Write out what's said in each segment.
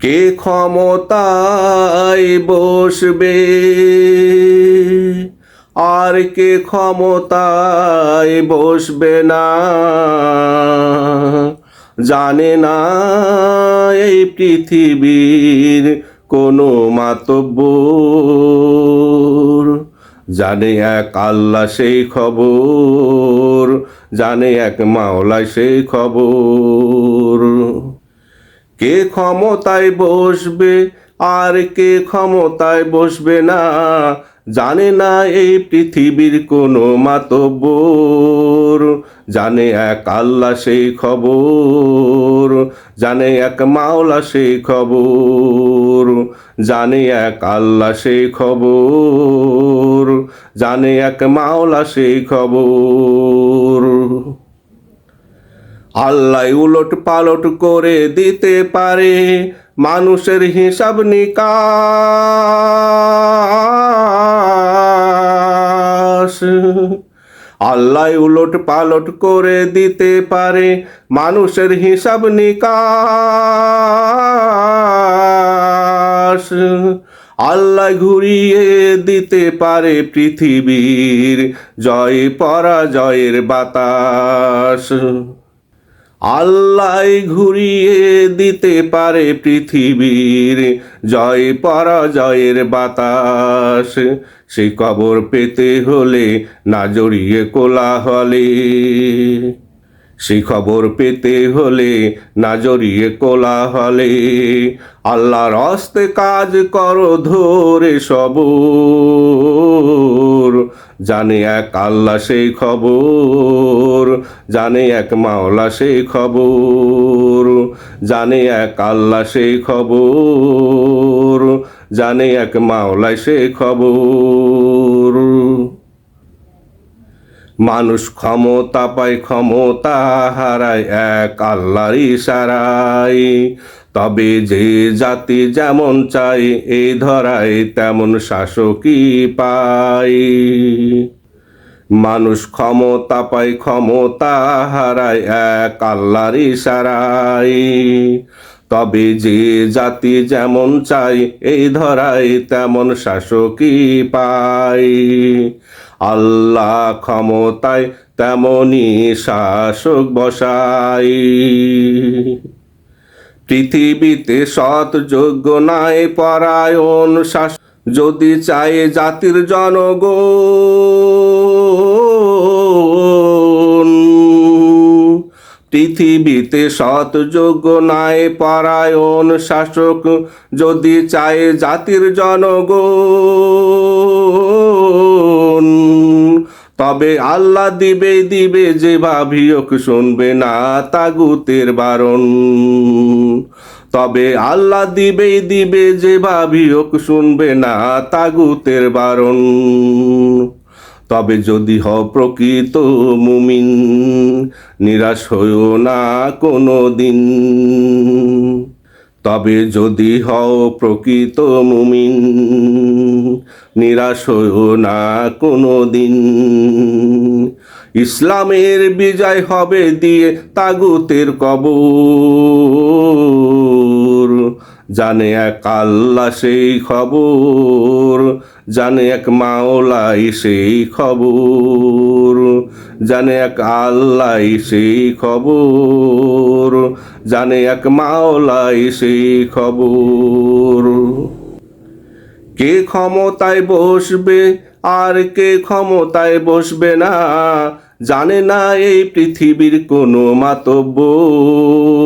কে ক্ষমতায় বসবে? আর কে ক্ষমতায় বসবে না? জানে না এই পৃথিবীর কোনো মাতব্বর। জানে এক আল্লাহ সেই খবর, জানে এক মাওলা সেই খবর। কে ক্ষমতায় বসবে? আর কে ক্ষমতায় বসবে না? জানে না এই পৃথিবীর কোনো মাতব্বর। জানে এক আল্লাহ সেই খবর। জানে এক মাওলা সেই খবর। জানে এক আল্লাহ সেই খবর। জানে এক মাওলা সেই খবর। আল্লাহ উলট পালট করে দিতে পারে মানুষের হিসাব নিকাশ। আল্লাহ উলট পালট করে দিতে পারে মানুষের হিসাব নিকাশ। আল্লাহ ঘুরিয়ে দিতে পারে পৃথিবীর জয় পরাজয়ের বাতাস। আল্লাহ ঘুরিয়ে দিতে পারে পৃথিবীর জয় পরাজয়ের বাতাস। সেই কবর পেতে হলে না জড়িয়ে কোলাহলে। সেই খবর পেতে হলে না জড়িয়ে কোলাহলে। আল্লাহর হস্তে কাজ করো ধরে সবর। জানে এক আল্লাহ সেই খবর, জানে এক মাওলা সেই খবর, জানে এক আল্লাহ সেই খবর, জানে এক মাওলা সেই খবর। মানুষ ক্ষমতা পায়, ক্ষমতা হারায়, এক আল্লাহর ইশারায়। তবে যে জাতি যেমন চাই এই ধরায় তেমন শাসকই পায়। মানুষ ক্ষমতা পায়, ক্ষমতা হারায়, এক আল্লাহর ইশারায়। তবে যে জাতি যেমন চাই এই ধরায় তেমন শাসকই পায়। আল্লাহ ক্ষমতায় তেমনি শাসক বসাই। পৃথিবীতে সৎ যোগ্য নাই পরায়ণ শাস যদি চায় জাতির জনগণ। পৃথিবীতে সৎ যোগ্য নাই পরায়ণ শাসক যদি চায় জাতির জনগণ। তবে আল্লাহ দিবে দিবে যে ভাবিওক শুনবে না তাগুতের বারণ। তবে আল্লাহ দিবে দিবে যে ভাবিওক শুনবে না তাগুতের বারণ। তবে যদি হ প্রকৃত মুমিন, নিরাশ হইও না কোনো দিন তবে যদি হও প্রকৃত মুমিন, নিরাশ না কোনো দিন ইসলামের বিজয় হবে দিয়ে তাগুতের কবর। জানে এক আল্লাহ সেই খবর, জানে এক মাওলাই সেই খবর, জানে এক আল্লাহ সেই খবর, জানে এক মাওলাই সেই খবর। কে ক্ষমতায় বসবে আর কে ক্ষমতায় বসবে না, জানে না এই পৃথিবীর কোনো মাতব্বর।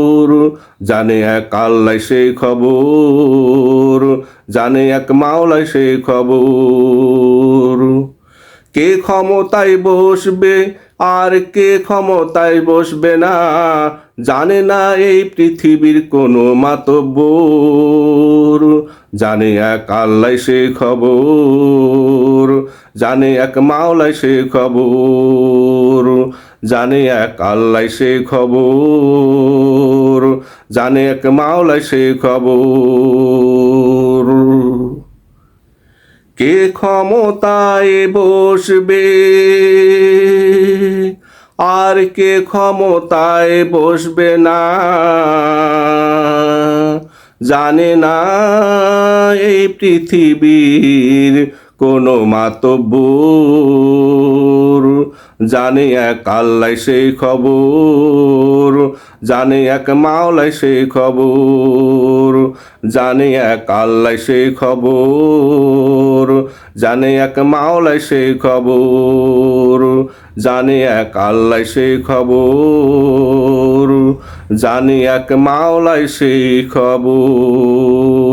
জানে এক আল্লাহ সেই খবর, জানে এক মাওলায় সেই খবর। কে ক্ষমতায় বসবে আর কে ক্ষমতায় বসবে না, জানে না এই পৃথিবীর কোনো মাতব্বর। জানে এক আল্লাহ সে খবর, জানে এক মাওলাই সে খবর, জানে এক আল্লাহ সে খবর। জানে এক মাওলাই সে খবর। কে ক্ষমতায় বসবে? আর কে ক্ষমতায় বসবে না? জানে না এই পৃথিবীর কোনো মাতব্বর। জানে এক আল্লাহ সেই খবর, জানে এক মাওলাই সেই খবর, জানে এক আল্লাহ সেই খবর, জানে এক মাওলাই সেই খবর, জানে এক আল্লাহ সেই খবর, জানে এক মাওলাই সেই খবর।